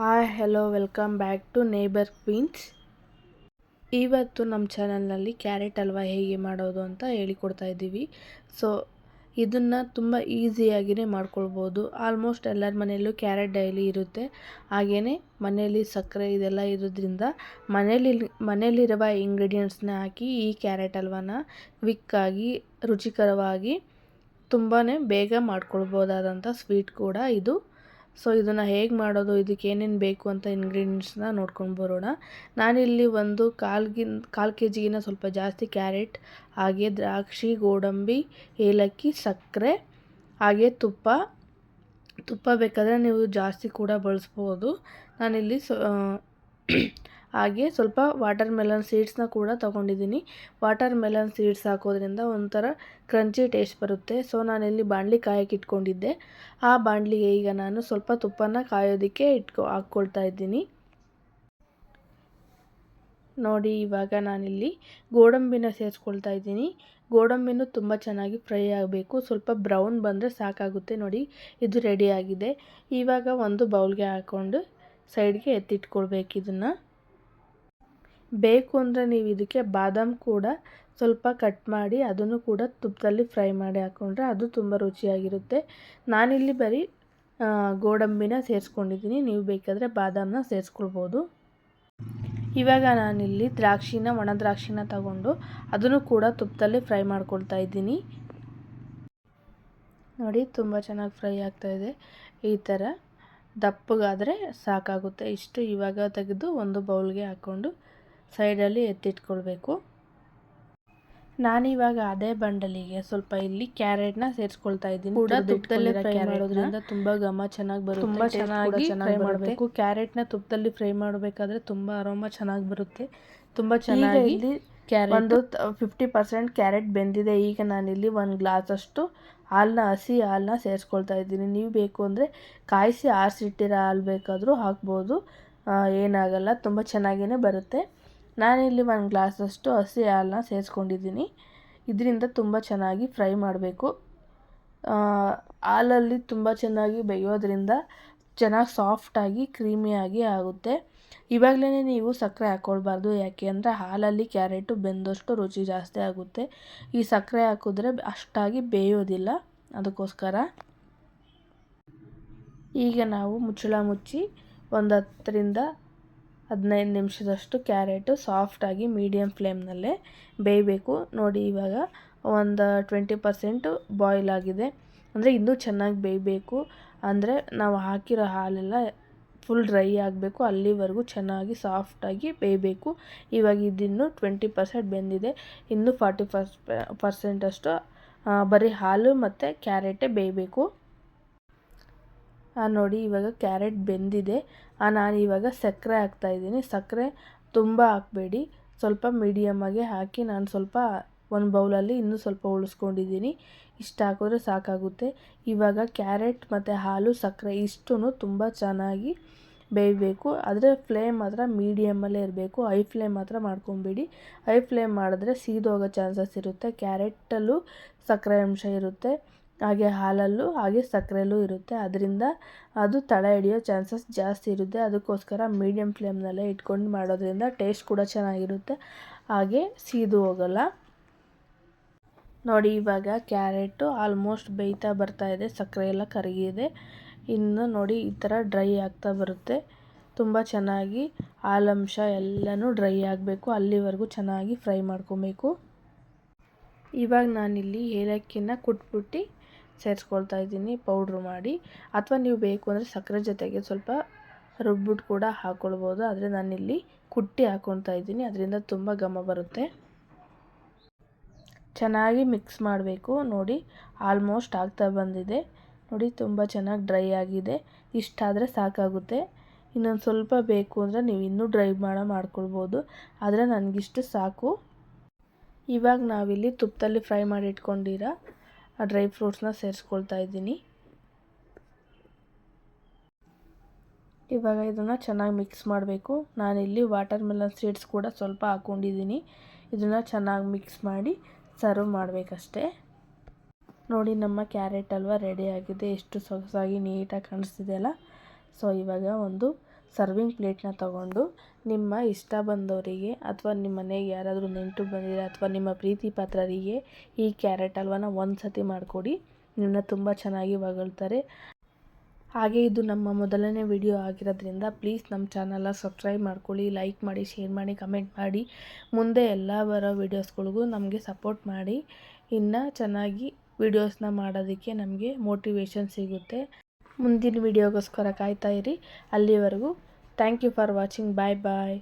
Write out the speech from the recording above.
Hi hello welcome back to neighbour queens ಇವತ್ತು ನಮ್ಮ ಚಾನಲ್ನಲ್ಲಿ ಕ್ಯಾರೆಟ್ ಹಲ್ವಾ ಹೇಗೆ ಮಾಡೋದು ಅಂತ ಹೇಳಿಕೊಡ್ತಾ ಇದ್ದೀವಿ. ಸೊ ಇದನ್ನು ತುಂಬ ಈಸಿಯಾಗಿಯೇ ಮಾಡ್ಕೊಳ್ಬೋದು. ಆಲ್ಮೋಸ್ಟ್ ಎಲ್ಲರ ಮನೆಯಲ್ಲೂ ಕ್ಯಾರೆಟ್ ಡೈಲಿ ಇರುತ್ತೆ. ಹಾಗೆಯೇ ಮನೆಯಲ್ಲಿ ಸಕ್ಕರೆ ಇದೆಲ್ಲ ಇರೋದ್ರಿಂದ ಮನೇಲಿ ಮನೆಯಲ್ಲಿರುವ ಇಂಗ್ರೀಡಿಯೆಂಟ್ಸ್ನ ಹಾಕಿ ಈ ಕ್ಯಾರೆಟ್ ಹಲ್ವಾನ ಕ್ವಿಕ್ಕಾಗಿ ರುಚಿಕರವಾಗಿ ತುಂಬಾ ಬೇಗ ಮಾಡ್ಕೊಳ್ಬೋದಾದಂಥ ಸ್ವೀಟ್ ಕೂಡ ಇದು. ಸೊ ಇದನ್ನು ಹೇಗೆ ಮಾಡೋದು, ಇದಕ್ಕೆ ಏನೇನು ಬೇಕು ಅಂತ ಇಂಗ್ರೀಡಿಯೆಂಟ್ಸ್ನ ನೋಡ್ಕೊಂಡು ಬರೋಣ. ನಾನಿಲ್ಲಿ ಒಂದು ಕಾಲ್ಗಿನ್, ಕಾಲು ಕೆ ಜಿಗಿನ ಸ್ವಲ್ಪ ಜಾಸ್ತಿ ಕ್ಯಾರೆಟ್, ಹಾಗೆ ದ್ರಾಕ್ಷಿ, ಗೋಡಂಬಿ, ಏಲಕ್ಕಿ, ಸಕ್ಕರೆ, ಹಾಗೆ ತುಪ್ಪ. ತುಪ್ಪ ಬೇಕಾದರೆ ನೀವು ಜಾಸ್ತಿ ಕೂಡ ಬಳಸ್ಬೋದು. ನಾನಿಲ್ಲಿ ಸೊ ಹಾಗೆ ಸ್ವಲ್ಪ ವಾಟರ್ ಮೆಲನ್ ಸೀಡ್ಸ್ನ ಕೂಡ ತೊಗೊಂಡಿದ್ದೀನಿ. ವಾಟರ್ ಮೆಲನ್ ಸೀಡ್ಸ್ ಹಾಕೋದ್ರಿಂದ ಒಂಥರ ಕ್ರಂಚಿ ಟೇಸ್ಟ್ ಬರುತ್ತೆ. ಸೊ, ನಾನಿಲ್ಲಿ ಬಾಣಲಿ ಕಾಯಕ್ಕೆ ಇಟ್ಕೊಂಡಿದ್ದೆ. ಆ ಬಾಣಲಿಗೆ ಈಗ ನಾನು ಸ್ವಲ್ಪ ತುಪ್ಪನ ಕಾಯೋದಕ್ಕೆ ಇಟ್ಕೊ, ಹಾಕ್ಕೊಳ್ತಾ ಇದ್ದೀನಿ. ನೋಡಿ, ಇವಾಗ ನಾನಿಲ್ಲಿ ಗೋಡಂಬಿನ ಸೇರಿಸ್ಕೊಳ್ತಾ ಇದ್ದೀನಿ. ಗೋಡಂಬಿನೂ ತುಂಬ ಚೆನ್ನಾಗಿ ಫ್ರೈ ಆಗಬೇಕು. ಸ್ವಲ್ಪ ಬ್ರೌನ್ ಬಂದರೆ ಸಾಕಾಗುತ್ತೆ. ನೋಡಿ, ಇದು ರೆಡಿಯಾಗಿದೆ ಇವಾಗ ಒಂದು ಬೌಲ್ಗೆ ಹಾಕ್ಕೊಂಡು ಸೈಡ್ಗೆ ಎತ್ತಿಟ್ಕೊಳ್ಬೇಕು ಇದನ್ನು. ಬೇಕು ಅಂದರೆ ನೀವು ಇದಕ್ಕೆ ಬಾದಾಮ್ ಕೂಡ ಸ್ವಲ್ಪ ಕಟ್ ಮಾಡಿ ಅದನ್ನು ಕೂಡ ತುಪ್ಪದಲ್ಲಿ ಫ್ರೈ ಮಾಡಿ ಹಾಕ್ಕೊಂಡ್ರೆ ಅದು ತುಂಬ ರುಚಿಯಾಗಿರುತ್ತೆ. ನಾನಿಲ್ಲಿ ಬರೀ ಗೋಡಂಬಿನ ಸೇರಿಸ್ಕೊಂಡಿದ್ದೀನಿ. ನೀವು ಬೇಕಾದರೆ ಬಾದಾಮನ್ನ ಸೇರಿಸ್ಕೊಳ್ಬೋದು. ಇವಾಗ ನಾನಿಲ್ಲಿ ದ್ರಾಕ್ಷಿನ, ಒಣ ದ್ರಾಕ್ಷಿನ ತಗೊಂಡು ಅದನ್ನು ಕೂಡ ತುಪ್ಪದಲ್ಲಿ ಫ್ರೈ ಮಾಡ್ಕೊಳ್ತಾ ಇದ್ದೀನಿ. ನೋಡಿ, ತುಂಬ ಚೆನ್ನಾಗಿ ಫ್ರೈ ಆಗ್ತಾಯಿದೆ ಈ ಥರ ದಪ್ಪಗಾದರೆ ಸಾಕಾಗುತ್ತೆ. ಇಷ್ಟು ಇವಾಗ ತೆಗೆದು ಒಂದು ಬೌಲ್ಗೆ ಹಾಕ್ಕೊಂಡು ಸೈಡಲ್ಲಿ ಎತ್ತಿಟ್ಕೊಳ್ಬೇಕು. ನಾನಿವಾಗ ಅದೇ ಬಂಡಲಿಗೆ ಸ್ವಲ್ಪ ಇಲ್ಲಿ ಕ್ಯಾರೆಟ್ನ ಸೇರಿಸ್ಕೊಳ್ತಾ ಇದ್ದೀನಿ. ಕೂಡ ತುಪ್ಪದಲ್ಲಿ ಫ್ರೈ ಮಾಡೋದ್ರಿಂದ ತುಂಬಾ ಘಮ ಚೆನ್ನಾಗಿ ಬರುತ್ತೆ ತುಂಬಾ ಚೆನ್ನಾಗಿ ಫ್ರೈ ಮಾಡಬೇಕು. ಕ್ಯಾರೆಟ್ನ ತುಪ್ಪದಲ್ಲಿ ಫ್ರೈ ಮಾಡಬೇಕಾದ್ರೆ ತುಂಬಾ ಅರೋಮ ಚೆನ್ನಾಗಿ ಬರುತ್ತೆ. ತುಂಬಾ ಚೆನ್ನಾಗಿ ಇಲ್ಲಿ ಒಂದು ಫಿಫ್ಟಿ ಪರ್ಸೆಂಟ್ ಕ್ಯಾರೆಟ್ ಬೆಂದಿದೆ. ಈಗ ನಾನಿಲ್ಲಿ ಒಂದು ಗ್ಲಾಸ್ ಅಷ್ಟು ಹಾಲನ್ನ ಹಸಿ ಹಾಲನ್ನ ಸೇರಿಸ್ಕೊಳ್ತಾ ಇದ್ದೀನಿ. ನೀವು ಬೇಕು ಅಂದರೆ ಕಾಯಿಸಿ ಆರಿಸಿಟ್ಟಿರೋ ಹಾಲು ಬೇಕಾದರೂ ಹಾಕ್ಬೋದು. ಏನಾಗಲ್ಲ ತುಂಬ ಚೆನ್ನಾಗಿಯೇ ಬರುತ್ತೆ. ನಾನಿಲ್ಲಿ ಒಂದು ಗ್ಲಾಸಷ್ಟು ಹಸಿ ಹಾಲನ್ನ ಸೇರಿಸ್ಕೊಂಡಿದ್ದೀನಿ. ಇದರಿಂದ ತುಂಬ ಚೆನ್ನಾಗಿ ಫ್ರೈ ಮಾಡಬೇಕು. ಹಾಲಲ್ಲಿ ತುಂಬ ಚೆನ್ನಾಗಿ ಬೇಯೋದ್ರಿಂದ ಚೆನ್ನಾಗಿ ಸಾಫ್ಟಾಗಿ ಕ್ರೀಮಿಯಾಗಿ ಆಗುತ್ತೆ. ಇವಾಗಲೇ ನೀವು ಸಕ್ಕರೆ ಹಾಕ್ಕೊಳ್ಬಾರ್ದು ಯಾಕೆ ಅಂದರೆ ಹಾಲಲ್ಲಿ ಕ್ಯಾರೆಟು ಬೆಂದಷ್ಟು ರುಚಿ ಜಾಸ್ತಿ ಆಗುತ್ತೆ. ಈ ಸಕ್ಕರೆ ಹಾಕಿದ್ರೆ ಅಷ್ಟಾಗಿ ಬೇಯೋದಿಲ್ಲ. ಅದಕ್ಕೋಸ್ಕರ ಈಗ ನಾವು ಮುಚ್ಚಳ ಮುಚ್ಚಿ ಒಂದು ಹತ್ತರಿಂದ ಹದಿನೈದು ನಿಮಿಷದಷ್ಟು ಕ್ಯಾರೆಟು ಸಾಫ್ಟಾಗಿ ಮೀಡಿಯಮ್ ಫ್ಲೇಮ್ನಲ್ಲೇ ಬೇಯಬೇಕು. ನೋಡಿ ಇವಾಗ ಒಂದು ಟ್ವೆಂಟಿ ಪರ್ಸೆಂಟು ಬಾಯ್ಲ್ ಆಗಿದೆ. ಅಂದರೆ ಇನ್ನೂ ಚೆನ್ನಾಗಿ ಬೇಯಬೇಕು. ಅಂದರೆ ನಾವು ಹಾಕಿರೋ ಹಾಲೆಲ್ಲ ಫುಲ್ ಡ್ರೈ ಆಗಬೇಕು. ಅಲ್ಲಿವರೆಗೂ ಚೆನ್ನಾಗಿ ಸಾಫ್ಟಾಗಿ ಬೇಯಬೇಕು. ಇವಾಗ ಇದಿನ್ನು ಟ್ವೆಂಟಿ ಪರ್ಸೆಂಟ್ ಬೆಂದಿದೆ. ಇನ್ನೂ ಫಾರ್ಟಿ ಫಸ್ಟ್ ಪರ್ಸೆಂಟಷ್ಟು ಬರೀ ಹಾಲು ಮತ್ತು ಕ್ಯಾರೆಟೇ ಬೇಯಬೇಕು. ನೋಡಿ, ಇವಾಗ ಕ್ಯಾರೆಟ್ ಬೆಂದಿದೆ. ನಾನು ಇವಾಗ ಸಕ್ಕರೆ ಹಾಕ್ತಾಯಿದ್ದೀನಿ ಸಕ್ಕರೆ ತುಂಬ ಹಾಕಬೇಡಿ. ಸ್ವಲ್ಪ ಮೀಡಿಯಮ್ಮಾಗೆ ಹಾಕಿ ನಾನು ಸ್ವಲ್ಪ ಒಂದು ಬೌಲಲ್ಲಿ ಇನ್ನೂ ಸ್ವಲ್ಪ ಉಳಿಸ್ಕೊಂಡಿದ್ದೀನಿ. ಇಷ್ಟು ಹಾಕಿದ್ರೆ ಸಾಕಾಗುತ್ತೆ. ಇವಾಗ ಕ್ಯಾರೆಟ್ ಮತ್ತು ಹಾಲು, ಸಕ್ಕರೆ ಇಷ್ಟೂ ತುಂಬ ಚೆನ್ನಾಗಿ ಬೇಯಬೇಕು. ಆದರೆ ಫ್ಲೇಮ್ ಮಾತ್ರ ಮೀಡಿಯಮ್ಮಲ್ಲೇ ಇರಬೇಕು. ಹೈ ಫ್ಲೇಮ್ ಮಾತ್ರ ಮಾಡ್ಕೊಬೇಡಿ. ಹೈ ಫ್ಲೇಮ್ ಮಾಡಿದ್ರೆ ಸೀದೋಗೋ ಚಾನ್ಸಸ್ ಇರುತ್ತೆ. ಕ್ಯಾರೆಟಲ್ಲೂ ಸಕ್ಕರೆ ಅಂಶ ಇರುತ್ತೆ. ಹಾಗೆ ಹಾಲಲ್ಲೂ ಹಾಗೆ ಸಕ್ಕರೆಲ್ಲೂ ಇರುತ್ತೆ. ಅದರಿಂದ ಅದು ತಳ ಹಿಡಿಯೋ ಚಾನ್ಸಸ್ ಜಾಸ್ತಿ ಇರುತ್ತೆ. ಅದಕ್ಕೋಸ್ಕರ ಮೀಡಿಯಮ್ ಫ್ಲೇಮ್ನಲ್ಲೇ ಇಟ್ಕೊಂಡು ಮಾಡೋದ್ರಿಂದ ಟೇಸ್ಟ್ ಕೂಡ ಚೆನ್ನಾಗಿರುತ್ತೆ. ಹಾಗೆ ಸೀದು ಹೋಗಲ್ಲ. ನೋಡಿ, ಇವಾಗ ಕ್ಯಾರೆಟು ಆಲ್ಮೋಸ್ಟ್ ಬೇಯ್ತಾ ಬರ್ತಾ ಇದೆ. ಸಕ್ಕರೆ ಎಲ್ಲ ಕರಗಿದೆ. ಇನ್ನು ನೋಡಿ, ಈ ಥರ ಡ್ರೈ ಆಗ್ತಾ ಬರುತ್ತೆ. ತುಂಬ ಚೆನ್ನಾಗಿ ಹಾಲಂಶ ಎಲ್ಲನೂ ಡ್ರೈ ಆಗಬೇಕು. ಅಲ್ಲಿವರೆಗೂ ಚೆನ್ನಾಗಿ ಫ್ರೈ ಮಾಡ್ಕೊಬೇಕು. ಇವಾಗ ನಾನಿಲ್ಲಿ ಏಲಕ್ಕಿನ ಕುಟ್ಬಿಟ್ಟು ಸೇರಿಸ್ಕೊಳ್ತಾ ಇದ್ದೀನಿ ಪೌಡ್ರ್ ಮಾಡಿ. ಅಥವಾ ನೀವು ಬೇಕು ಅಂದರೆ ಸಕ್ಕರೆ ಜೊತೆಗೆ ಸ್ವಲ್ಪ ರುಬ್ಬಿಟ್ಟು ಕೂಡ ಹಾಕ್ಕೊಳ್ಬೋದು ಆದರೆ ನಾನಿಲ್ಲಿ ಕುಟ್ಟಿ ಹಾಕ್ಕೊಳ್ತಾ ಇದ್ದೀನಿ. ಅದರಿಂದ ತುಂಬ ಘಮ ಬರುತ್ತೆ. ಚೆನ್ನಾಗಿ ಮಿಕ್ಸ್ ಮಾಡಬೇಕು. ನೋಡಿ ಆಲ್ಮೋಸ್ಟ್ ಆಗ್ತಾ ಬಂದಿದೆ. ನೋಡಿ, ತುಂಬ ಚೆನ್ನಾಗಿ ಡ್ರೈ ಆಗಿದೆ. ಇಷ್ಟಾದರೆ ಸಾಕಾಗುತ್ತೆ. ಇನ್ನೊಂದು ಸ್ವಲ್ಪ ಬೇಕು ಅಂದರೆ ನೀವು ಇನ್ನೂ ಡ್ರೈ ಮಾಡೋ, ಮಾಡ್ಕೊಳ್ಬೋದು. ಆದರೆ ನನಗಿಷ್ಟು ಸಾಕು. ಇವಾಗ ನಾವಿಲ್ಲಿ ತುಪ್ಪದಲ್ಲಿ ಫ್ರೈ ಮಾಡಿ ಇಟ್ಕೊಂಡಿರೋ? ಡ್ರೈ ಫ್ರೂಟ್ಸ್ನ ಸೇರಿಸ್ಕೊಳ್ತಾ ಇದ್ದೀನಿ. ಇವಾಗ ಇದನ್ನು ಚೆನ್ನಾಗಿ ಮಿಕ್ಸ್ ಮಾಡಬೇಕು. ನಾನಿಲ್ಲಿ ವಾಟರ್ ಮೆಲನ್ ಸೀಡ್ಸ್ ಕೂಡ ಸ್ವಲ್ಪ ಹಾಕ್ಕೊಂಡಿದ್ದೀನಿ ಇದನ್ನು ಚೆನ್ನಾಗಿ ಮಿಕ್ಸ್ ಮಾಡಿ ಸರ್ವ್ ಮಾಡಬೇಕಷ್ಟೇ. ನೋಡಿ ನಮ್ಮ ಕ್ಯಾರೆಟ್ ಹಲ್ವ ರೆಡಿ ಆಗಿದೆ. ಎಷ್ಟು ಸೊಗಸಾಗಿ ನೀಟಾಗಿ ಕಾಣಿಸ್ತಿದೆಯಲ್ಲ ಸೊ ಇವಾಗ ಒಂದು ಸರ್ವಿಂಗ್ ಪ್ಲೇಟ್ನ ತಗೊಂಡು ನಿಮ್ಮ ಇಷ್ಟ ಬಂದವರಿಗೆ ಅಥವಾ ನಿಮ್ಮ ಮನೆಗೆ ಯಾರಾದರೂ ನೆಂಟರು ಬಂದಿದ್ದಾರೆ ಅಥವಾ ನಿಮ್ಮ ಪ್ರೀತಿ ಪಾತ್ರರಿಗೆ ಈ ಕ್ಯಾರೆಟ್ ಹಲ್ವಾನ ಒಂದು ಸತಿ ಮಾಡಿಕೊಡಿ. ನಿಮ್ಮನ್ನ ತುಂಬ ಚೆನ್ನಾಗಿ ಹೊಗಳ್ತಾರೆ. ಹಾಗೆ ಇದು ನಮ್ಮ ಮೊದಲನೇ ವಿಡಿಯೋ ಆಗಿರೋದ್ರಿಂದ ಪ್ಲೀಸ್ ನಮ್ಮ ಚಾನಲ್ನ ಸಬ್ಸ್ಕ್ರೈಬ್ ಮಾಡ್ಕೊಳ್ಳಿ, ಲೈಕ್ ಮಾಡಿ, ಶೇರ್ ಮಾಡಿ, ಕಮೆಂಟ್ ಮಾಡಿ. ಮುಂದೆ ಎಲ್ಲ ಬರೋ ವೀಡಿಯೋಸ್ಗಳಿಗೂ ನಮಗೆ ಸಪೋರ್ಟ್ ಮಾಡಿ. ಇನ್ನು ಚೆನ್ನಾಗಿ ವೀಡಿಯೋಸ್ನ ಮಾಡೋದಕ್ಕೆ ನಮಗೆ ಮೋಟಿವೇಶನ್ ಸಿಗುತ್ತೆ. ಮುಂದಿನ ವಿಡಿಯೋಗೋಸ್ಕರ ಕಾಯ್ತಾ ಇರಿ. ಅಲ್ಲಿವರೆಗೂ thank you for watching bye bye